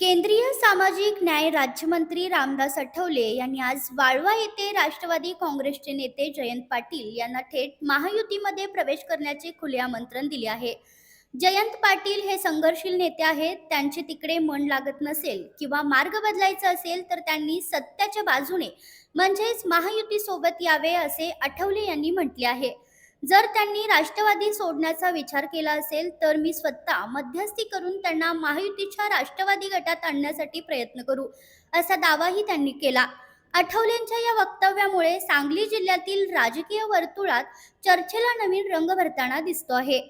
केंद्रीय सामाजिक न्याय राज्यमंत्री रामदास आठवले यांनी आज वाळवा येथे राष्ट्रवादी काँग्रेसचे नेते जयंत पाटील यांना थेट महायुतीमध्ये प्रवेश करण्याचे खुले आमंत्रण दिले आहे. जयंत पाटील हे संघर्षशील नेते आहेत त्यांचे तिकडे मन लागत नसेल किंवा मार्ग बदलायचा असेल तर त्यांनी सत्याच्या बाजूने म्हणजेच महायुतीसोबत यावे असे आठवले यांनी म्हटले आहे. जर त्यांनी राष्ट्रवादी सोडण्याचा विचार केला असेल तर मी स्वतः मध्यस्थी करून त्यांना महायुतीच्या राष्ट्रवादी गटात आणण्यासाठी प्रयत्न करू असा दावाही त्यांनी केला. आठवलेंच्या या वक्तव्यामुळे सांगली जिल्ह्यातील राजकीय वर्तुळात चर्चेला नवीन रंग भरताना दिसतो आहे.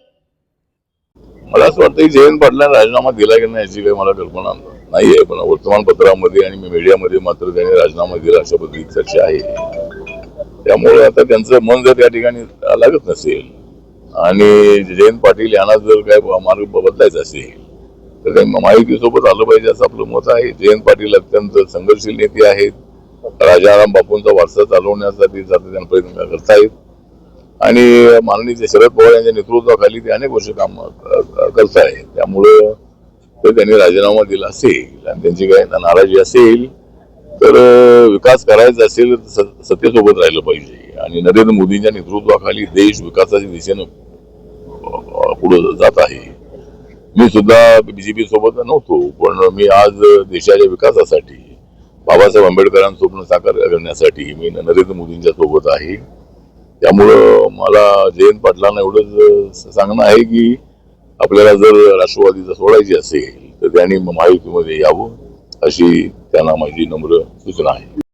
मला असं वाटतं जयंत पाटलांनी राजीनामा दिला की नाही याची काही मला कल्पना नाहीये. पण वर्तमानपत्रामध्ये आणि मीडियामध्ये मात्र त्यांनी राजीनामा दिला अशा पद्धतीची चर्चा आहे. त्यामुळे आता त्यांचं मन जर त्या ठिकाणी लागत नसेल आणि जयंत पाटील यांना जर काय मार्ग बदलायचा असेल तर काही महायुतीसोबत आलं पाहिजे असं आपलं मत आहे. जयंत पाटील अत्यंत संघर्षशील नेते आहेत. राजाराम बापूंचा वारसा चालवण्यासाठी सातत्याने प्रयत्न करतायत. आणि माननीय शरद पवार यांच्या नेतृत्वाखाली ते अनेक वर्ष काम करत आहेत त्यामुळं जर त्यांनी राजीनामा दिला असेल आणि त्यांची काय नाराजी असेल तर विकास करायचा असेल तर सत्तेसोबत राहिलं पाहिजे. आणि नरेंद्र मोदींच्या नेतृत्वाखाली देश विकासाच्या दिशेनं पुढे जात आहे. मी सुद्धा बीजेपी सोबत नव्हतो पण मी आज देशाच्या विकासासाठी बाबासाहेब आंबेडकरांचं स्वप्न साकार करण्यासाठी मी नरेंद्र मोदींच्या सोबत आहे. त्यामुळं मला जयंत पाटलांना एवढंच सांगणं आहे की आपल्याला जर राष्ट्रवादीचं सोडायची असेल तर त्यांनी महायुतीमध्ये यावं अशी त्यांना माझी नम्र सूचना आहे.